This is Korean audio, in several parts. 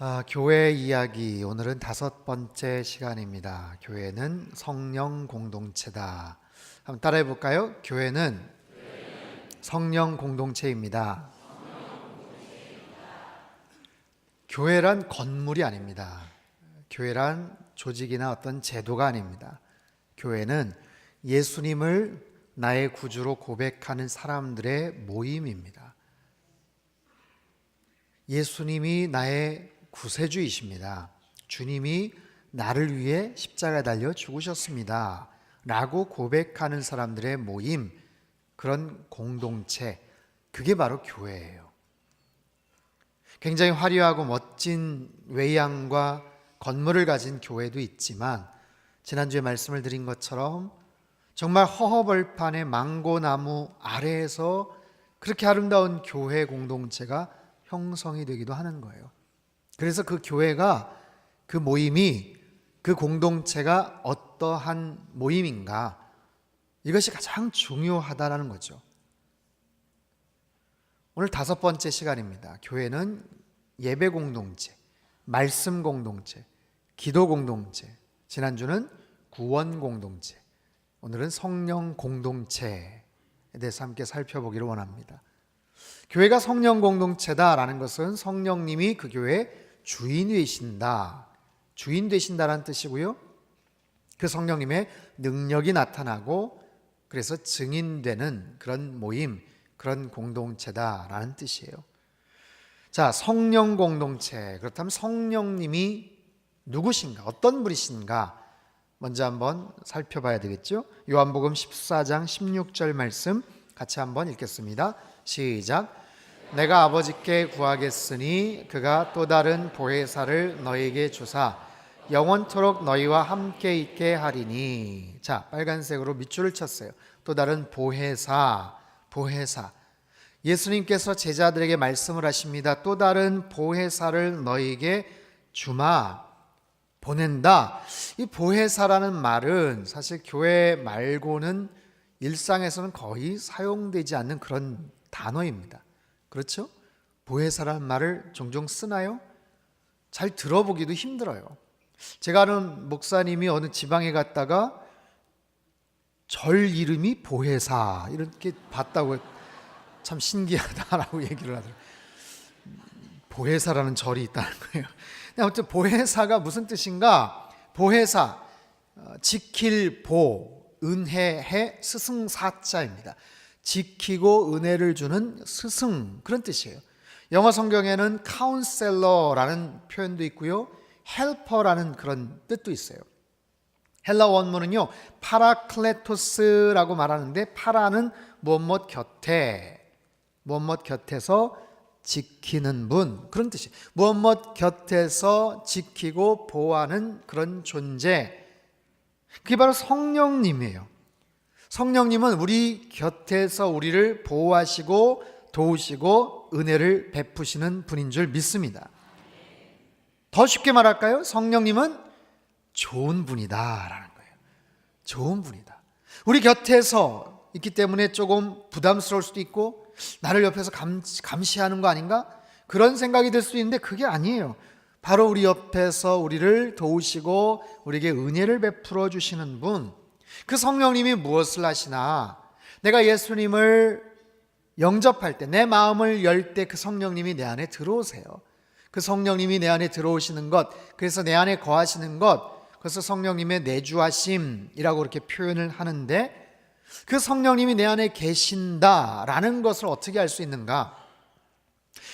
아, 교회 이야기 오늘은 다섯 번째 시간입니다. 교회는 성령 공동체다. 한번 따라해 볼까요? 교회는 성령 공동체입니다. 교회란 건물이 아닙니다. 교회란 조직이나 어떤 제도가 아닙니다. 교회는 예수님을 나의 구주로 고백하는 사람들의 모임입니다. 예수님이 나의 구세주이십니다. 주님이 나를 위해 십자가 달려 죽으셨습니다. 라고 고백하는 사람들의 모임, 그런 공동체, 그게 바로 교회예요. 굉장히 화려하고 멋진 외양과 건물을 가진 교회도 있지만, 지난주에 말씀을 드린 것처럼 정말 허허벌판의 망고나무 아래에서 그렇게 아름다운 교회 공동체가 형성이 되기도 하는 거예요. 그래서 그 교회가 그 모임이 그 공동체가 어떠한 모임인가 이것이 가장 중요하다라는 거죠. 오늘 다섯 번째 시간입니다. 교회는 예배 공동체, 말씀 공동체, 기도 공동체, 지난주는 구원 공동체, 오늘은 성령 공동체에 대해서 함께 살펴보기를 원합니다. 교회가 성령 공동체다라는 것은 성령님이 그 교회 주인 되신다. 주인 되신다라는 뜻이고요. 그 성령님의 능력이 나타나고 그래서 증인되는 그런 모임, 그런 공동체다라는 뜻이에요. 자, 성령 공동체. 그렇다면 성령님이 누구신가? 어떤 분이신가? 먼저 한번 살펴봐야 되겠죠? 요한복음 14장 16절 말씀 같이 한번 읽겠습니다. 시작. 내가 아버지께 구하겠으니 그가 또 다른 보혜사를 너에게 주사 영원토록 너희와 함께 있게 하리니. 자, 빨간색으로 밑줄을 쳤어요. 또 다른 보혜사, 보혜사. 예수님께서 제자들에게 말씀을 하십니다. 또 다른 보혜사를 너에게 주마. 보낸다. 이 보혜사라는 말은 사실 교회 말고는 일상에서는 거의 사용되지 않는 그런 단어입니다. 그렇죠? 보혜사라는 말을 종종 쓰나요? 잘 들어보기도 힘들어요. 제가 아는 목사님이 어느 지방에 갔다가 절 이름이 보혜사 이렇게 봤다고 참 신기하다라고 얘기를 하더라고요. 보혜사라는 절이 있다는 거예요. 아무튼 보혜사가 무슨 뜻인가? 보혜사 어, 지킬 보 은혜해 스승사자입니다. 지키고 은혜를 주는 스승 그런 뜻이에요. 영어 성경에는 카운셀러라는 표현도 있고요. 헬퍼라는 그런 뜻도 있어요. 헬라 원문은요. 파라클레토스라고 말하는데 파라는 무엇 곁에 무엇 곁에서 지키는 분 그런 뜻이 무엇 곁에서 지키고 보호하는 그런 존재 그게 바로 성령님이에요. 성령님은 우리 곁에서 우리를 보호하시고 도우시고 은혜를 베푸시는 분인 줄 믿습니다. 더 쉽게 말할까요? 성령님은 좋은 분이다라는 거예요. 좋은 분이다. 우리 곁에서 있기 때문에 조금 부담스러울 수도 있고 나를 옆에서 감, 감시하는 거 아닌가? 그런 생각이 들 수 있는데 그게 아니에요. 바로 우리 옆에서 우리를 도우시고 우리에게 은혜를 베풀어 주시는 분. 그 성령님이 무엇을 하시나? 내가 예수님을 영접할 때, 내 마음을 열 때 그 성령님이 내 안에 들어오세요. 그 성령님이 내 안에 들어오시는 것, 그래서 내 안에 거하시는 것, 그래서 성령님의 내주하심이라고 그렇게 표현을 하는데 그 성령님이 내 안에 계신다라는 것을 어떻게 알 수 있는가?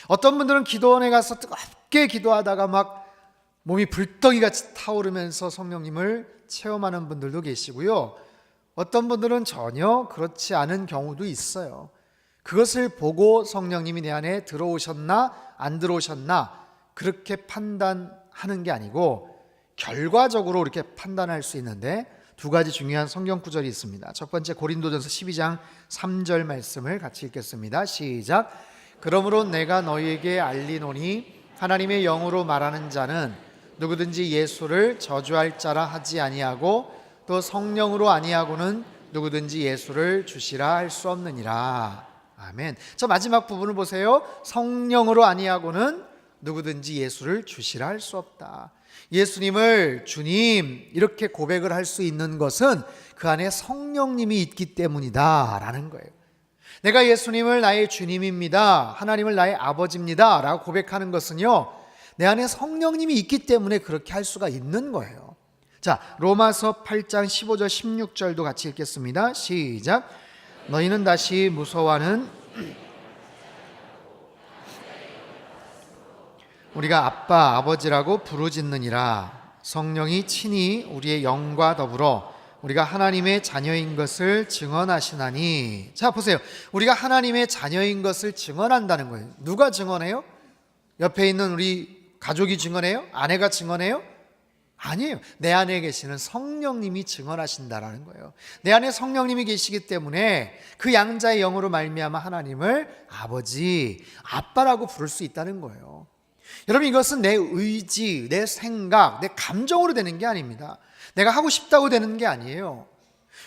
어떤 분들은 기도원에 가서 뜨겁게 기도하다가 막 몸이 불덩이 같이 타오르면서 성령님을 체험하는 분들도 계시고요. 어떤 분들은 전혀 그렇지 않은 경우도 있어요. 그것을 보고 성령님이 내 안에 들어오셨나 안 들어오셨나 그렇게 판단하는 게 아니고 결과적으로 이렇게 판단할 수 있는데 두 가지 중요한 성경 구절이 있습니다. 첫 번째 고린도전서 12장 3절 말씀을 같이 읽겠습니다. 시작. 그러므로 내가 너희에게 알리노니 하나님의 영으로 말하는 자는 누구든지 예수를 저주할 자라 하지 아니하고 또 성령으로 아니하고는 누구든지 예수를 주시라 할 수 없느니라. 아멘. 저 마지막 부분을 보세요. 성령으로 아니하고는 누구든지 예수를 주시라 할 수 없다. 예수님을 주님 이렇게 고백을 할 수 있는 것은 그 안에 성령님이 있기 때문이다라는 거예요. 내가 예수님을 나의 주님입니다. 하나님을 나의 아버지입니다. 라고 고백하는 것은요. 내 안에 성령님이 있기 때문에 그렇게 할 수가 있는 거예요. 자, 로마서 8장 15절 16절도 같이 읽겠습니다. 시작. 너희는 다시 무서워하는 우리가 아빠 아버지라고 부르짖느니라 성령이 친히 우리의 영과 더불어 우리가 하나님의 자녀인 것을 증언하시나니 자 보세요 우리가 하나님의 자녀인 것을 증언한다는 거예요 누가 증언해요? 옆에 있는 우리 가족이 증언해요? 아내가 증언해요? 아니에요 내 안에 계시는 성령님이 증언하신다라는 거예요 내 안에 성령님이 계시기 때문에 그 양자의 영으로 말미암아 하나님을 아버지 아빠라고 부를 수 있다는 거예요 여러분 이것은 내 의지, 내 생각, 내 감정으로 되는 게 아닙니다. 내가 하고 싶다고 되는 게 아니에요.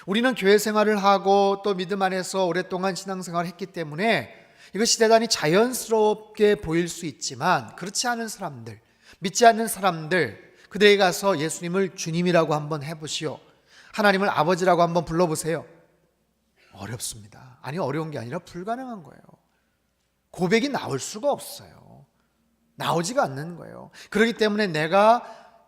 우리는 교회 생활을 하고 또 믿음 안에서 오랫동안 신앙생활을 했기 때문에 이것이 대단히 자연스럽게 보일 수 있지만 그렇지 않은 사람들, 믿지 않는 사람들, 그들에게 가서 예수님을 주님이라고 한번 해보시오. 하나님을 아버지라고 한번 불러보세요. 어렵습니다. 아니, 어려운 게 아니라 불가능한 거예요. 고백이 나올 수가 없어요. 나오지가 않는 거예요. 그렇기 때문에 내가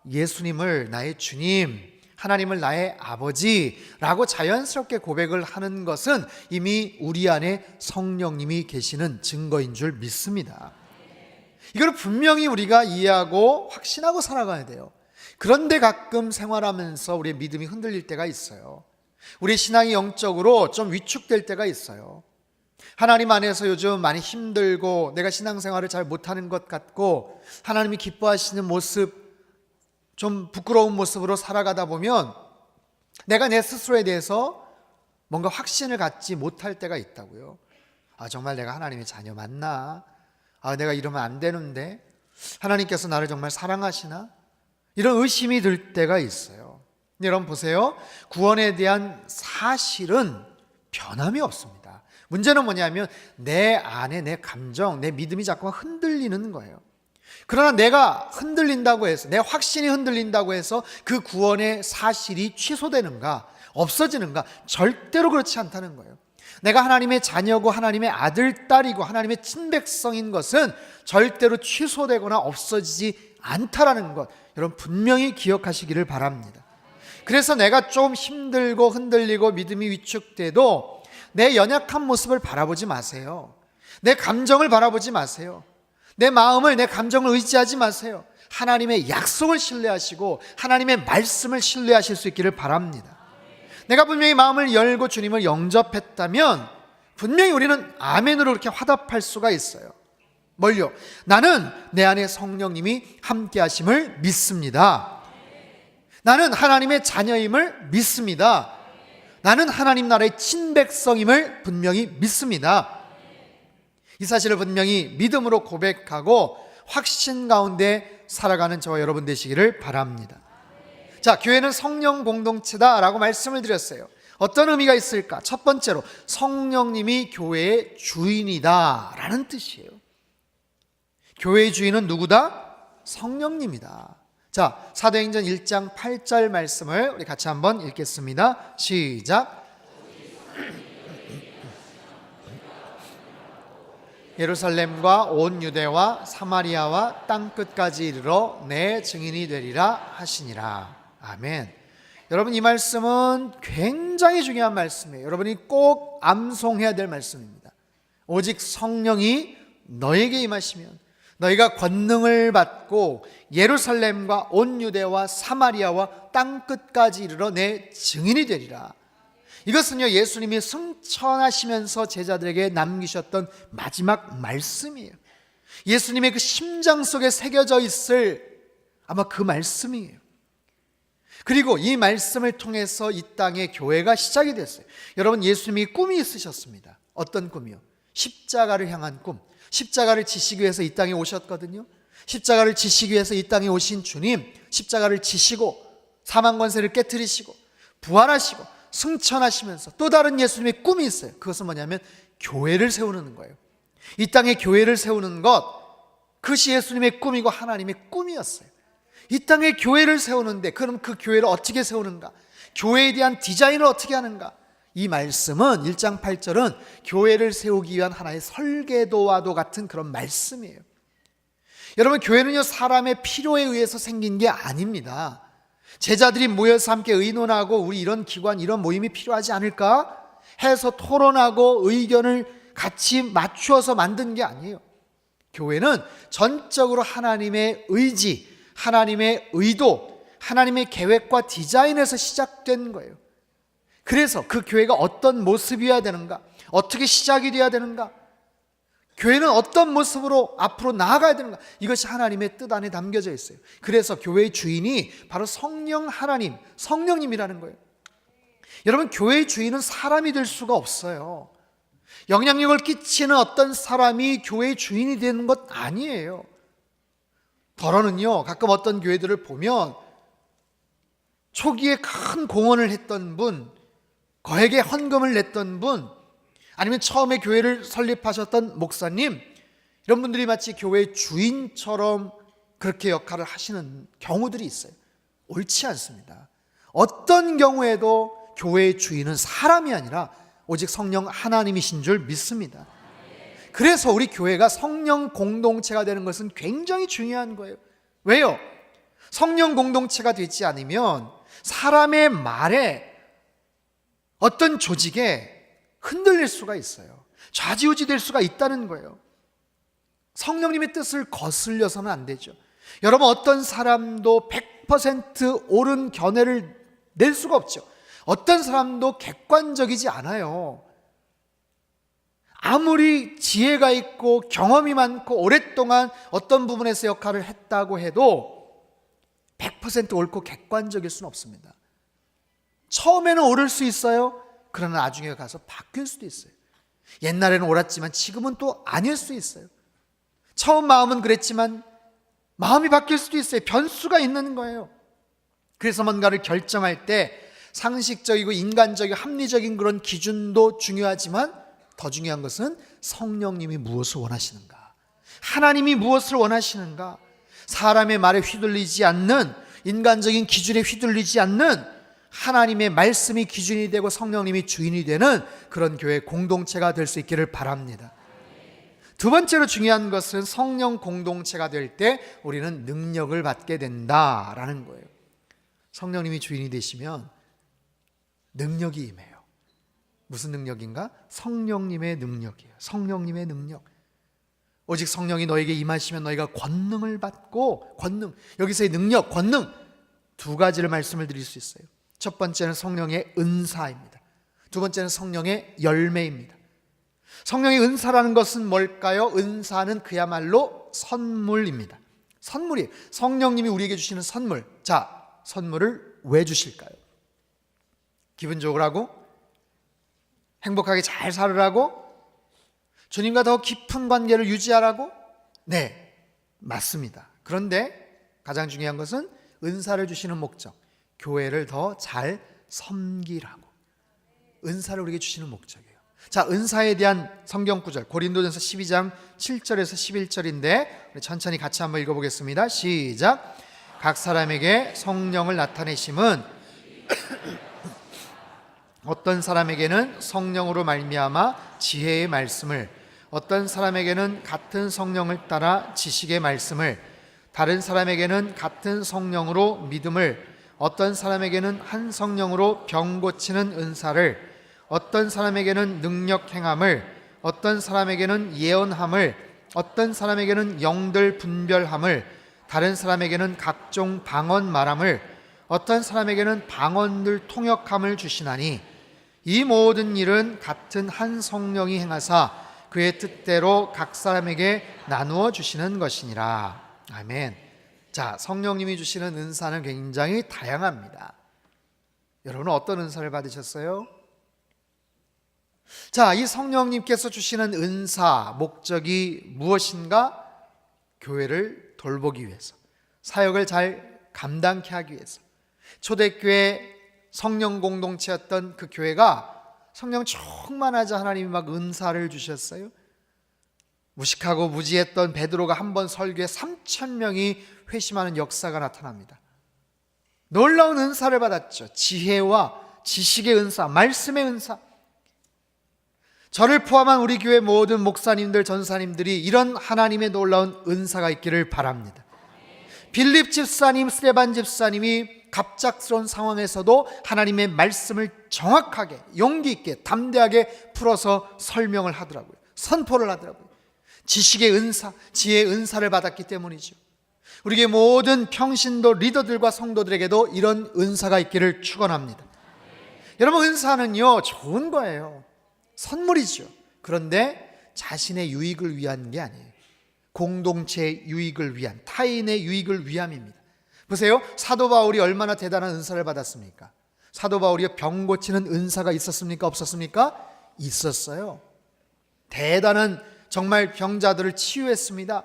예수님을 나의 주님, 하나님을 나의 아버지라고 자연스럽게 고백을 하는 것은 이미 우리 안에 성령님이 계시는 증거인 줄 믿습니다. 이걸 분명히 우리가 이해하고 확신하고 살아가야 돼요. 그런데 가끔 생활하면서 우리의 믿음이 흔들릴 때가 있어요. 우리 신앙이 영적으로 좀 위축될 때가 있어요. 하나님 안에서 요즘 많이 힘들고 내가 신앙생활을 잘 못하는 것 같고 하나님이 기뻐하시는 모습 좀 부끄러운 모습으로 살아가다 보면 내가 내 스스로에 대해서 뭔가 확신을 갖지 못할 때가 있다고요. 아 정말 내가 하나님의 자녀 맞나? 아 내가 이러면 안 되는데 하나님께서 나를 정말 사랑하시나? 이런 의심이 들 때가 있어요. 여러분 보세요. 구원에 대한 사실은 변함이 없습니다. 문제는 뭐냐면 내 안에 내 감정, 내 믿음이 자꾸만 흔들리는 거예요. 그러나 내가 흔들린다고 해서, 내 확신이 흔들린다고 해서 그 구원의 사실이 취소되는가, 없어지는가? 절대로 그렇지 않다는 거예요. 내가 하나님의 자녀고 하나님의 아들, 딸이고 하나님의 친백성인 것은 절대로 취소되거나 없어지지 않다라는 것, 여러분 분명히 기억하시기를 바랍니다. 그래서 내가 좀 힘들고 흔들리고 믿음이 위축돼도 내 연약한 모습을 바라보지 마세요. 내 감정을 바라보지 마세요. 내 마음을, 내 감정을 의지하지 마세요. 하나님의 약속을 신뢰하시고 하나님의 말씀을 신뢰하실 수 있기를 바랍니다. 내가 분명히 마음을 열고 주님을 영접했다면 분명히 우리는 아멘으로 이렇게 화답할 수가 있어요. 뭘요? 나는 내 안에 성령님이 함께 하심을 믿습니다. 나는 하나님의 자녀임을 믿습니다. 나는 하나님 나라의 친백성임을 분명히 믿습니다. 이 사실을 분명히 믿음으로 고백하고 확신 가운데 살아가는 저와 여러분 되시기를 바랍니다. 자, 교회는 성령 공동체다라고 말씀을 드렸어요. 어떤 의미가 있을까? 첫 번째로 성령님이 교회의 주인이다라는 뜻이에요. 교회의 주인은 누구다? 성령님이다. 자, 사도행전 1장 8절 말씀을 우리 같이 한번 읽겠습니다. 시작. 예루살렘과 온 유대와 사마리아와 땅 끝까지 이르러 내 증인이 되리라 하시니라. 아멘. 여러분 이 말씀은 굉장히 중요한 말씀이에요. 여러분이 꼭 암송해야 될 말씀입니다. 오직 성령이 너에게 임하시면 너희가 권능을 받고 예루살렘과 온 유대와 사마리아와 땅 끝까지 이르러 내 증인이 되리라. 이것은요 예수님이 승천하시면서 제자들에게 남기셨던 마지막 말씀이에요. 예수님의 그 심장 속에 새겨져 있을 아마 그 말씀이에요. 그리고 이 말씀을 통해서 이 땅에 교회가 시작이 됐어요. 여러분 예수님이 꿈이 있으셨습니다. 어떤 꿈이요? 십자가를 향한 꿈. 십자가를 지시기 위해서 이 땅에 오셨거든요. 십자가를 지시기 위해서 이 땅에 오신 주님, 십자가를 지시고 사망 권세를 깨뜨리시고 부활하시고 승천하시면서 또 다른 예수님의 꿈이 있어요. 그것은 뭐냐면 교회를 세우는 거예요. 이 땅에 교회를 세우는 것 그것이 예수님의 꿈이고 하나님의 꿈이었어요. 이 땅에 교회를 세우는데 그럼 그 교회를 어떻게 세우는가? 교회에 대한 디자인을 어떻게 하는가? 이 말씀은 1장 8절은 교회를 세우기 위한 하나의 설계도와도 같은 그런 말씀이에요. 여러분 교회는요 사람의 필요에 의해서 생긴 게 아닙니다. 제자들이 모여서 함께 의논하고 우리 이런 기관 이런 모임이 필요하지 않을까 해서 토론하고 의견을 같이 맞추어서 만든 게 아니에요. 교회는 전적으로 하나님의 의지, 하나님의 의도, 하나님의 계획과 디자인에서 시작된 거예요. 그래서 그 교회가 어떤 모습이어야 되는가? 어떻게 시작이 돼야 되는가? 교회는 어떤 모습으로 앞으로 나아가야 되는가? 이것이 하나님의 뜻 안에 담겨져 있어요. 그래서 교회의 주인이 바로 성령 하나님, 성령님이라는 거예요. 여러분, 교회의 주인은 사람이 될 수가 없어요. 영향력을 끼치는 어떤 사람이 교회의 주인이 되는 것 아니에요. 더러는요, 가끔 어떤 교회들을 보면 초기에 큰 공헌을 했던 분, 거액의 헌금을 냈던 분, 아니면 처음에 교회를 설립하셨던 목사님, 이런 분들이 마치 교회의 주인처럼 그렇게 역할을 하시는 경우들이 있어요. 옳지 않습니다. 어떤 경우에도 교회의 주인은 사람이 아니라 오직 성령 하나님이신 줄 믿습니다. 그래서 우리 교회가 성령 공동체가 되는 것은 굉장히 중요한 거예요. 왜요? 성령 공동체가 되지 않으면 사람의 말에 어떤 조직에 흔들릴 수가 있어요. 좌지우지 될 수가 있다는 거예요. 성령님의 뜻을 거슬려서는 안 되죠. 여러분 어떤 사람도 100% 옳은 견해를 낼 수가 없죠. 어떤 사람도 객관적이지 않아요. 아무리 지혜가 있고 경험이 많고 오랫동안 어떤 부분에서 역할을 했다고 해도 100% 옳고 객관적일 수는 없습니다. 처음에는 옳을 수 있어요. 그러나 나중에 가서 바뀔 수도 있어요. 옛날에는 옳았지만 지금은 또 아닐 수 있어요. 처음 마음은 그랬지만 마음이 바뀔 수도 있어요. 변수가 있는 거예요. 그래서 뭔가를 결정할 때 상식적이고 인간적이고 합리적인 그런 기준도 중요하지만 더 중요한 것은 성령님이 무엇을 원하시는가? 하나님이 무엇을 원하시는가? 사람의 말에 휘둘리지 않는 인간적인 기준에 휘둘리지 않는 하나님의 말씀이 기준이 되고 성령님이 주인이 되는 그런 교회 공동체가 될 수 있기를 바랍니다. 두 번째로 중요한 것은 성령 공동체가 될 때 우리는 능력을 받게 된다라는 거예요. 성령님이 주인이 되시면 능력이 임해요. 무슨 능력인가? 성령님의 능력이에요. 성령님의 능력. 오직 성령이 너에게 임하시면 너희가 권능을 받고 권능 여기서의 능력, 권능 두 가지를 말씀을 드릴 수 있어요. 첫 번째는 성령의 은사입니다. 두 번째는 성령의 열매입니다. 성령의 은사라는 것은 뭘까요? 은사는 그야말로 선물입니다. 선물이 성령님이 우리에게 주시는 선물. 자, 선물을 왜 주실까요? 기분 좋으라고? 행복하게 잘 살으라고? 주님과 더 깊은 관계를 유지하라고? 네, 맞습니다. 그런데 가장 중요한 것은 은사를 주시는 목적. 교회를 더 잘 섬기라고. 은사를 우리에게 주시는 목적이에요. 자, 은사에 대한 성경 구절 고린도전서 12장 7절에서 11절인데 우리 천천히 같이 한번 읽어 보겠습니다. 시작. 각 사람에게 성령을 나타내심은 어떤 사람에게는 성령으로 말미암아 지혜의 말씀을 어떤 사람에게는 같은 성령을 따라 지식의 말씀을 다른 사람에게는 같은 성령으로 믿음을 어떤 사람에게는 한 성령으로 병 고치는 은사를 어떤 사람에게는 능력 행함을 어떤 사람에게는 예언함을 어떤 사람에게는 영들 분별함을 다른 사람에게는 각종 방언 말함을 어떤 사람에게는 방언들 통역함을 주시나니 이 모든 일은 같은 한 성령이 행하사 그의 뜻대로 각 사람에게 나누어 주시는 것이니라 아멘. 자, 성령님이 주시는 은사는 굉장히 다양합니다. 여러분은 어떤 은사를 받으셨어요? 자, 이 성령님께서 주시는 은사 목적이 무엇인가? 교회를 돌보기 위해서, 사역을 잘 감당케 하기 위해서. 초대교회 성령 공동체였던 그 교회가 성령 충만하자 하나님이 막 은사를 주셨어요. 무식하고 무지했던 베드로가 한 번 설교에 3천 명이 회심하는 역사가 나타납니다. 놀라운 은사를 받았죠. 지혜와 지식의 은사, 말씀의 은사. 저를 포함한 우리 교회 모든 목사님들, 전사님들이 이런 하나님의 놀라운 은사가 있기를 바랍니다. 빌립 집사님, 스테반 집사님이 갑작스러운 상황에서도 하나님의 말씀을 정확하게, 용기 있게, 담대하게 풀어서 설명을 하더라고요. 선포를 하더라고요. 지식의 은사, 지혜의 은사를 받았기 때문이죠. 우리의 모든 평신도 리더들과 성도들에게도 이런 은사가 있기를 축원합니다. 여러분 은사는요 좋은 거예요. 선물이죠. 그런데 자신의 유익을 위한 게 아니에요. 공동체의 유익을 위한 타인의 유익을 위함입니다. 보세요. 사도 바울이 얼마나 대단한 은사를 받았습니까? 사도 바울이 병 고치는 은사가 있었습니까? 없었습니까? 있었어요. 대단한 정말 병자들을 치유했습니다.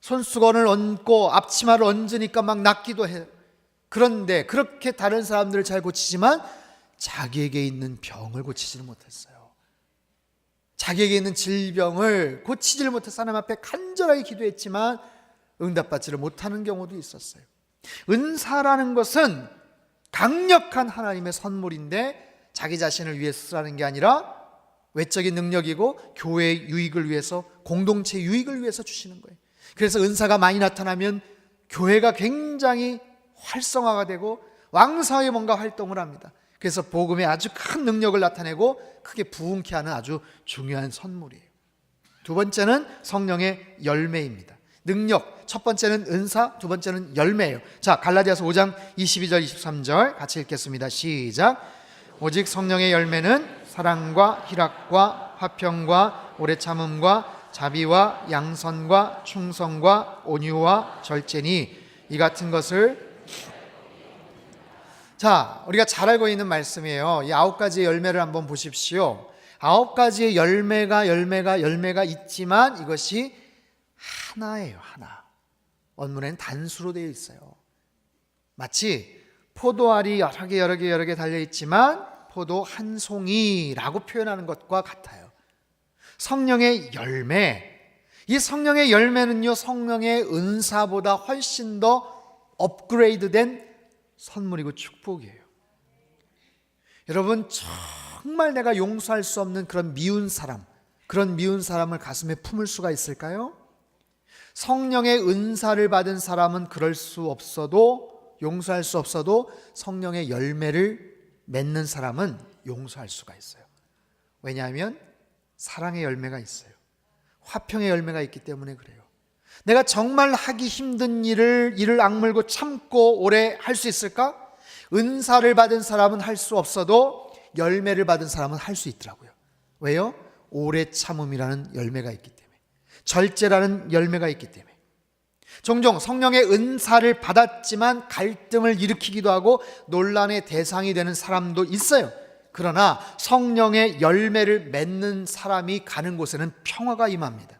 손수건을 얹고 앞치마를 얹으니까 막 낫기도 해요. 그런데 그렇게 다른 사람들을 잘 고치지만 자기에게 있는 병을 고치지는 못했어요. 자기에게 있는 질병을 고치지를 못해서 하나님 앞에 간절하게 기도했지만 응답받지를 못하는 경우도 있었어요. 은사라는 것은 강력한 하나님의 선물인데 자기 자신을 위해 쓰라는 게 아니라 외적인 능력이고 교회의 유익을 위해서 공동체 유익을 위해서 주시는 거예요. 그래서 은사가 많이 나타나면 교회가 굉장히 활성화가 되고 왕성하게 뭔가 활동을 합니다. 그래서 복음에 아주 큰 능력을 나타내고 크게 부흥케 하는 아주 중요한 선물이에요. 두 번째는 성령의 열매입니다. 능력. 첫 번째는 은사, 두 번째는 열매예요. 자, 갈라디아서 5장 22절 23절 같이 읽겠습니다. 시작. 오직 성령의 열매는 사랑과 희락과 화평과 오래 참음과 자비와 양선과 충성과 온유와 절제니 이 같은 것을 자, 우리가 잘 알고 있는 말씀이에요. 이 아홉 가지의 열매를 한번 보십시오. 아홉 가지의 열매가 열매가 열매가 있지만 이것이 하나예요, 하나. 원문에는 단수로 되어 있어요. 마치 포도알이 여러 개 여러 개 여러 개 달려 있지만 포도 한 송이라고 표현하는 것과 같아요. 성령의 열매. 이 성령의 열매는요, 성령의 은사보다 훨씬 더 업그레이드 된 선물이고 축복이에요. 여러분, 정말 내가 용서할 수 없는 그런 미운 사람, 그런 미운 사람을 가슴에 품을 수가 있을까요? 성령의 은사를 받은 사람은 그럴 수 없어도, 용서할 수 없어도 성령의 열매를 맺는 사람은 용서할 수가 있어요. 왜냐하면 사랑의 열매가 있어요. 화평의 열매가 있기 때문에 그래요. 내가 정말 하기 힘든 일을 일을 악물고 참고 오래 할 수 있을까? 은사를 받은 사람은 할 수 없어도 열매를 받은 사람은 할 수 있더라고요. 왜요? 오래 참음이라는 열매가 있기 때문에. 절제라는 열매가 있기 때문에. 종종 성령의 은사를 받았지만 갈등을 일으키기도 하고 논란의 대상이 되는 사람도 있어요. 그러나 성령의 열매를 맺는 사람이 가는 곳에는 평화가 임합니다.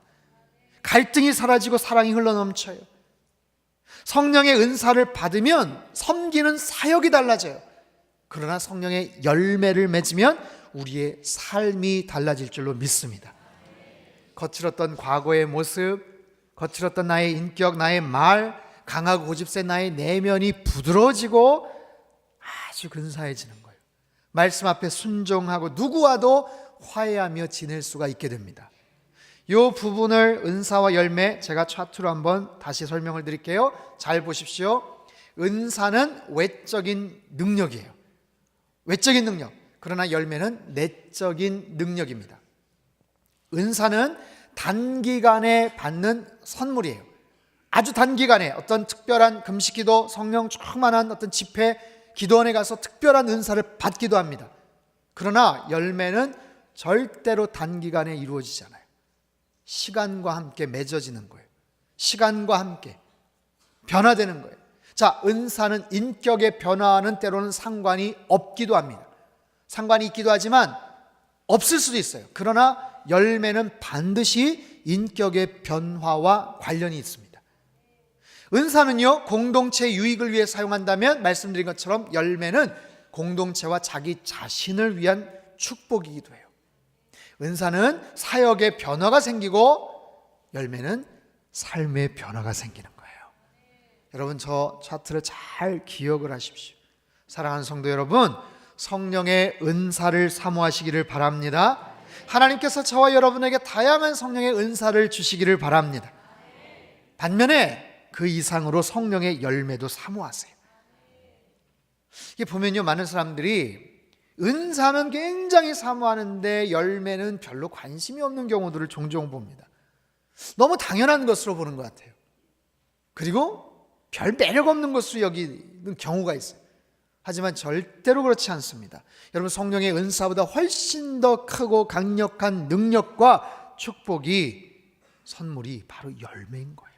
갈등이 사라지고 사랑이 흘러넘쳐요. 성령의 은사를 받으면 섬기는 사역이 달라져요. 그러나 성령의 열매를 맺으면 우리의 삶이 달라질 줄로 믿습니다. 거칠었던 과거의 모습, 거칠었던 나의 인격, 나의 말, 강하고 고집센 나의 내면이 부드러워지고 아주 근사해지는 거예요. 말씀 앞에 순종하고 누구와도 화해하며 지낼 수가 있게 됩니다. 이 부분을 은사와 열매 제가 차트로 한번 다시 설명을 드릴게요. 잘 보십시오. 은사는 외적인 능력이에요. 외적인 능력. 그러나 열매는 내적인 능력입니다. 은사는 단기간에 받는 선물이에요. 아주 단기간에 어떤 특별한 금식 기도 성령 충만한 어떤 집회 기도원에 가서 특별한 은사를 받기도 합니다. 그러나 열매는 절대로 단기간에 이루어지잖아요. 시간과 함께 맺어지는 거예요. 시간과 함께 변화되는 거예요. 자, 은사는 인격의 변화는 때로는 상관이 없기도 합니다. 상관이 있기도 하지만 없을 수도 있어요. 그러나 열매는 반드시 인격의 변화와 관련이 있습니다. 은사는요, 공동체 유익을 위해 사용한다면 말씀드린 것처럼 열매는 공동체와 자기 자신을 위한 축복이기도 해요. 은사는 사역의 변화가 생기고 열매는 삶의 변화가 생기는 거예요. 여러분 저 차트를 잘 기억을 하십시오. 사랑하는 성도 여러분, 성령의 은사를 사모하시기를 바랍니다. 하나님께서 저와 여러분에게 다양한 성령의 은사를 주시기를 바랍니다. 반면에 그 이상으로 성령의 열매도 사모하세요. 이게 보면요, 많은 사람들이 은사는 굉장히 사모하는데 열매는 별로 관심이 없는 경우들을 종종 봅니다. 너무 당연한 것으로 보는 것 같아요. 그리고 별 매력 없는 것으로 여기는 경우가 있어요. 하지만 절대로 그렇지 않습니다. 여러분 성령의 은사보다 훨씬 더 크고 강력한 능력과 축복이 선물이 바로 열매인 거예요.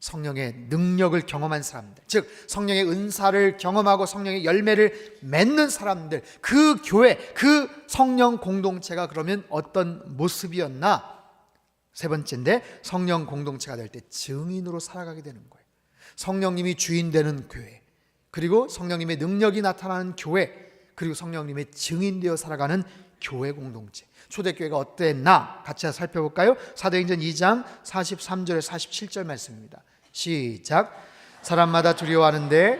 성령의 능력을 경험한 사람들, 즉 성령의 은사를 경험하고 성령의 열매를 맺는 사람들, 그 교회, 그 성령 공동체가 그러면 어떤 모습이었나? 세 번째인데 성령 공동체가 될 때 증인으로 살아가게 되는 거예요. 성령님이 주인 되는 교회, 그리고 성령님의 능력이 나타나는 교회, 그리고 성령님의 증인되어 살아가는 교회 공동체. 초대교회가 어땠나 같이 살펴볼까요? 사도행전 2장 43절에 47절 말씀입니다. 시작. 사람마다 두려워하는데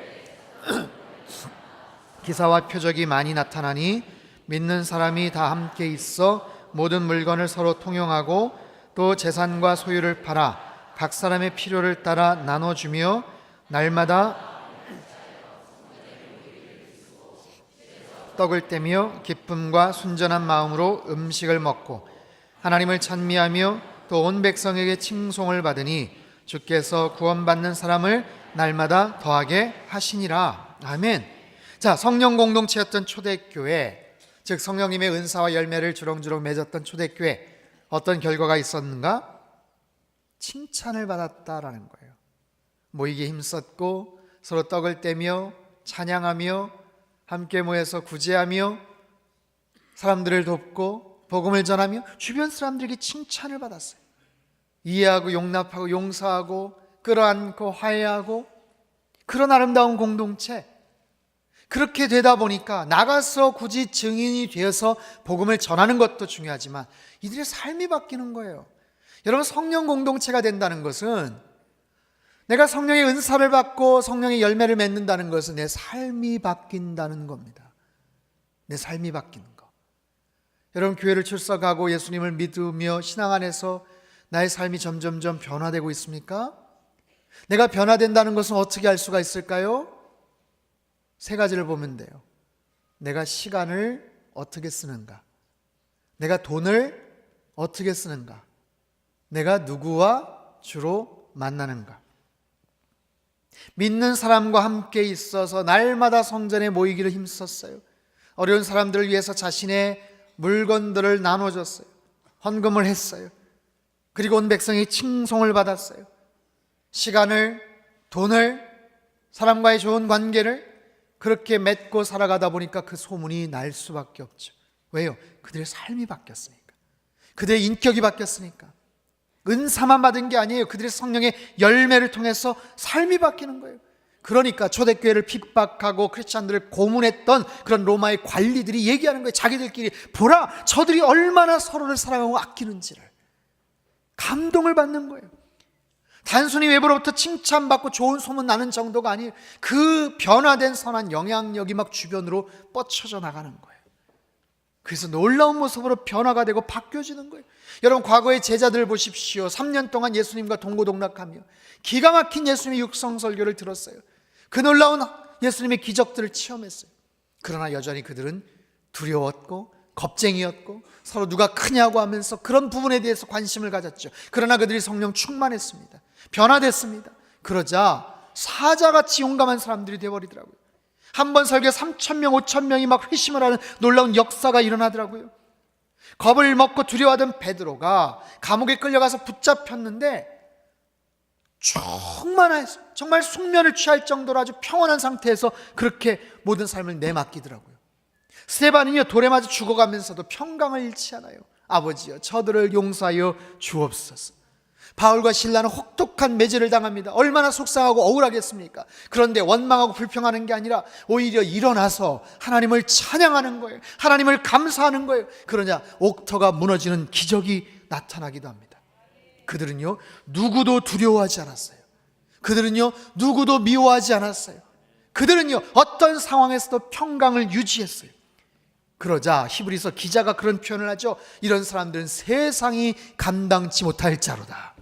기사와 표적이 많이 나타나니 믿는 사람이 다 함께 있어 모든 물건을 서로 통용하고 또 재산과 소유를 팔아 각 사람의 필요를 따라 나눠주며 날마다 떡을 떼며 기쁨과 순전한 마음으로 음식을 먹고 하나님을 찬미하며 또 온 백성에게 칭송을 받으니 주께서 구원받는 사람을 날마다 더하게 하시니라. 아멘. 자, 성령 공동체였던 초대교회, 즉 성령님의 은사와 열매를 주렁주렁 맺었던 초대교회 어떤 결과가 있었는가? 칭찬을 받았다라는 거예요. 모이기 힘썼고 서로 떡을 떼며 찬양하며 함께 모여서 구제하며 사람들을 돕고 복음을 전하며 주변 사람들에게 칭찬을 받았어요. 이해하고 용납하고 용서하고 끌어안고 화해하고 그런 아름다운 공동체 그렇게 되다 보니까 나가서 굳이 증인이 되어서 복음을 전하는 것도 중요하지만 이들의 삶이 바뀌는 거예요. 여러분 성령 공동체가 된다는 것은 내가 성령의 은사를 받고 성령의 열매를 맺는다는 것은 내 삶이 바뀐다는 겁니다. 내 삶이 바뀌는 거. 여러분 교회를 출석하고 예수님을 믿으며 신앙 안에서 나의 삶이 점점점 변화되고 있습니까? 내가 변화된다는 것은 어떻게 알 수가 있을까요? 세 가지를 보면 돼요. 내가 시간을 어떻게 쓰는가? 내가 돈을 어떻게 쓰는가? 내가 누구와 주로 만나는가? 믿는 사람과 함께 있어서 날마다 성전에 모이기를 힘썼어요. 어려운 사람들을 위해서 자신의 물건들을 나눠줬어요. 헌금을 했어요. 그리고 온 백성이 칭송을 받았어요. 시간을, 돈을, 사람과의 좋은 관계를 그렇게 맺고 살아가다 보니까 그 소문이 날 수밖에 없죠. 왜요? 그들의 삶이 바뀌었으니까. 그들의 인격이 바뀌었으니까. 은사만 받은 게 아니에요. 그들의 성령의 열매를 통해서 삶이 바뀌는 거예요. 그러니까 초대교회를 핍박하고 크리스찬들을 고문했던 그런 로마의 관리들이 얘기하는 거예요. 자기들끼리 보라, 저들이 얼마나 서로를 사랑하고 아끼는지를 감동을 받는 거예요. 단순히 외부로부터 칭찬받고 좋은 소문 나는 정도가 아니에요. 그 변화된 선한 영향력이 막 주변으로 뻗쳐져 나가는 거예요. 그래서 놀라운 모습으로 변화가 되고 바뀌어지는 거예요. 여러분 과거의 제자들 보십시오. 3년 동안 예수님과 동고동락하며 기가 막힌 예수님의 육성 설교를 들었어요. 그 놀라운 예수님의 기적들을 체험했어요. 그러나 여전히 그들은 두려웠고 겁쟁이였고 서로 누가 크냐고 하면서 그런 부분에 대해서 관심을 가졌죠. 그러나 그들이 성령 충만했습니다. 변화됐습니다. 그러자 사자같이 용감한 사람들이 되어버리더라고요. 한 번 설교 3천 명, 5천 명이 막 회심을 하는 놀라운 역사가 일어나더라고요. 겁을 먹고 두려워하던 베드로가 감옥에 끌려가서 붙잡혔는데 정말 정말 숙면을 취할 정도로 아주 평온한 상태에서 그렇게 모든 삶을 내맡기더라고요. 스테반은요 돌에 맞아 죽어가면서도 평강을 잃지 않아요. 아버지여 저들을 용서하여 주옵소서. 바울과 신라는 혹독한 매질을 당합니다. 얼마나 속상하고 억울하겠습니까? 그런데 원망하고 불평하는 게 아니라 오히려 일어나서 하나님을 찬양하는 거예요. 하나님을 감사하는 거예요. 그러냐 옥터가 무너지는 기적이 나타나기도 합니다. 그들은요, 누구도 두려워하지 않았어요. 그들은요, 누구도 미워하지 않았어요. 그들은요, 어떤 상황에서도 평강을 유지했어요. 그러자 히브리서 기자가 그런 표현을 하죠. 이런 사람들은 세상이 감당치 못할 자로다.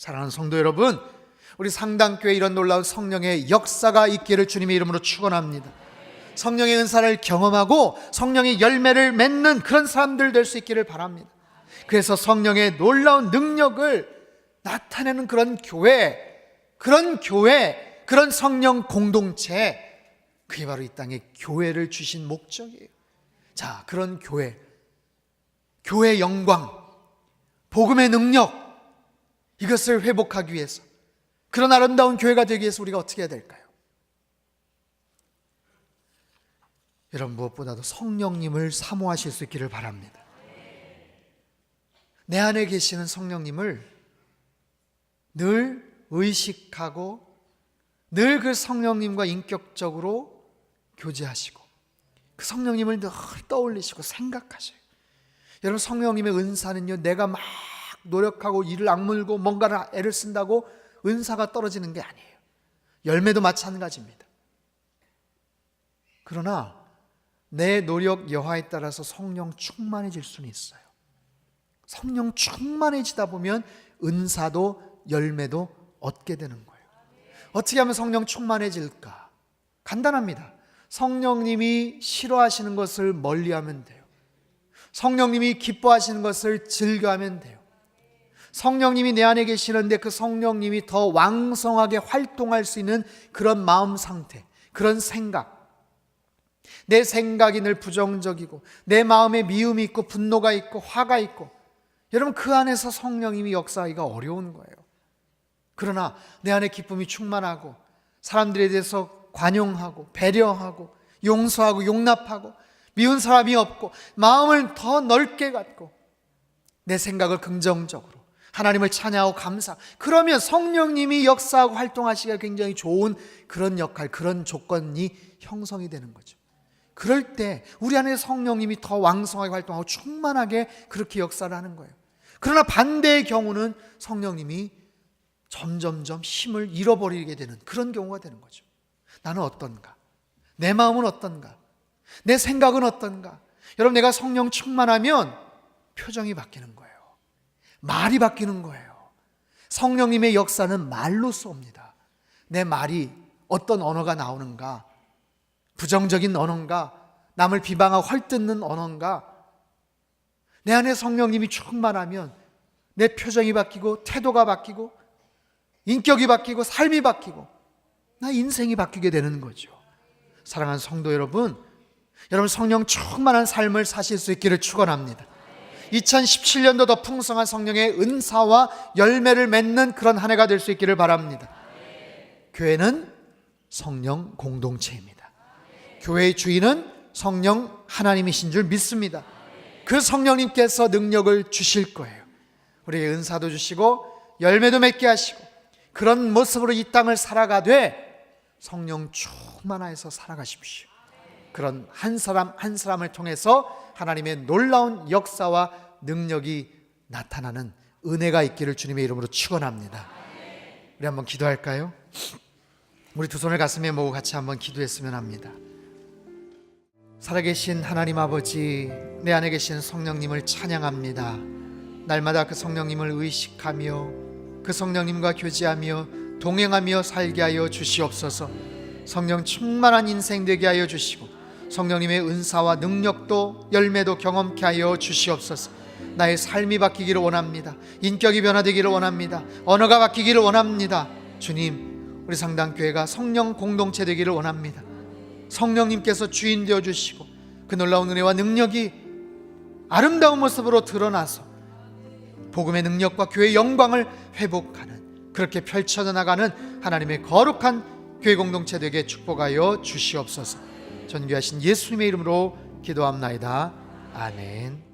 사랑하는 성도 여러분, 우리 상당교회 이런 놀라운 성령의 역사가 있기를 주님의 이름으로 축원합니다. 성령의 은사를 경험하고 성령의 열매를 맺는 그런 사람들 될 수 있기를 바랍니다. 그래서 성령의 놀라운 능력을 나타내는 그런 교회, 그런 교회, 그런 성령 공동체, 그게 바로 이 땅에 교회를 주신 목적이에요. 자, 그런 교회, 교회 영광, 복음의 능력, 이것을 회복하기 위해서, 그런 아름다운 교회가 되기 위해서 우리가 어떻게 해야 될까요? 여러분 무엇보다도 성령님을 사모하실 수 있기를 바랍니다. 내 안에 계시는 성령님을 늘 의식하고 늘 그 성령님과 인격적으로 교제하시고 그 성령님을 늘 떠올리시고 생각하셔요. 여러분 성령님의 은사는요 내가 막 노력하고 일을 악물고 뭔가를 애를 쓴다고 은사가 떨어지는 게 아니에요. 열매도 마찬가지입니다. 그러나 내 노력 여하에 따라서 성령 충만해질 수는 있어요. 성령 충만해지다 보면 은사도 열매도 얻게 되는 거예요. 어떻게 하면 성령 충만해질까? 간단합니다. 성령님이 싫어하시는 것을 멀리하면 돼요. 성령님이 기뻐하시는 것을 즐겨하면 돼요. 성령님이 내 안에 계시는데 그 성령님이 더 왕성하게 활동할 수 있는 그런 마음 상태, 그런 생각. 내 생각이 늘 부정적이고 내 마음에 미움이 있고 분노가 있고 화가 있고 여러분 그 안에서 성령님이 역사하기가 어려운 거예요. 그러나 내 안에 기쁨이 충만하고 사람들에 대해서 관용하고 배려하고 용서하고 용납하고 미운 사람이 없고 마음을 더 넓게 갖고 내 생각을 긍정적으로 하나님을 찬양하고 감사. 그러면 성령님이 역사하고 활동하시기가 굉장히 좋은 그런 역할, 그런 조건이 형성이 되는 거죠. 그럴 때 우리 안에 성령님이 더 왕성하게 활동하고 충만하게 그렇게 역사를 하는 거예요. 그러나 반대의 경우는 성령님이 점점점 힘을 잃어버리게 되는 그런 경우가 되는 거죠. 나는 어떤가? 내 마음은 어떤가? 내 생각은 어떤가? 여러분, 내가 성령 충만하면 표정이 바뀌는 거예요. 말이 바뀌는 거예요. 성령님의 역사는 말로 쏩니다. 내 말이 어떤 언어가 나오는가? 부정적인 언어인가? 남을 비방하고 헐뜯는 언어인가? 내 안에 성령님이 충만하면 내 표정이 바뀌고 태도가 바뀌고 인격이 바뀌고 삶이 바뀌고 나 인생이 바뀌게 되는 거죠. 사랑하는 성도 여러분, 여러분 성령 충만한 삶을 사실 수 있기를 축원합니다. 2017년도 더 풍성한 성령의 은사와 열매를 맺는 그런 한 해가 될 수 있기를 바랍니다. 교회는 성령 공동체입니다. 교회의 주인은 성령 하나님이신 줄 믿습니다. 그 성령님께서 능력을 주실 거예요. 우리에게 은사도 주시고 열매도 맺게 하시고 그런 모습으로 이 땅을 살아가되 성령 충만하여서 살아가십시오. 그런 한 사람 한 사람을 통해서 하나님의 놀라운 역사와 능력이 나타나는 은혜가 있기를 주님의 이름으로 축원합니다. 우리 한번 기도할까요? 우리 두 손을 가슴에 모으고 같이 한번 기도했으면 합니다. 살아계신 하나님 아버지, 내 안에 계신 성령님을 찬양합니다. 날마다 그 성령님을 의식하며 그 성령님과 교제하며 동행하며 살게 하여 주시옵소서. 성령 충만한 인생 되게 하여 주시고 성령님의 은사와 능력도 열매도 경험케 하여 주시옵소서. 나의 삶이 바뀌기를 원합니다. 인격이 변화되기를 원합니다. 언어가 바뀌기를 원합니다. 주님, 우리 상당교회가 성령 공동체 되기를 원합니다. 성령님께서 주인 되어 주시고 그 놀라운 은혜와 능력이 아름다운 모습으로 드러나서 복음의 능력과 교회의 영광을 회복하는 그렇게 펼쳐져 나가는 하나님의 거룩한 교회 공동체 되게 축복하여 주시옵소서. 전귀하신 예수님의 이름으로 기도합나이다. 아멘.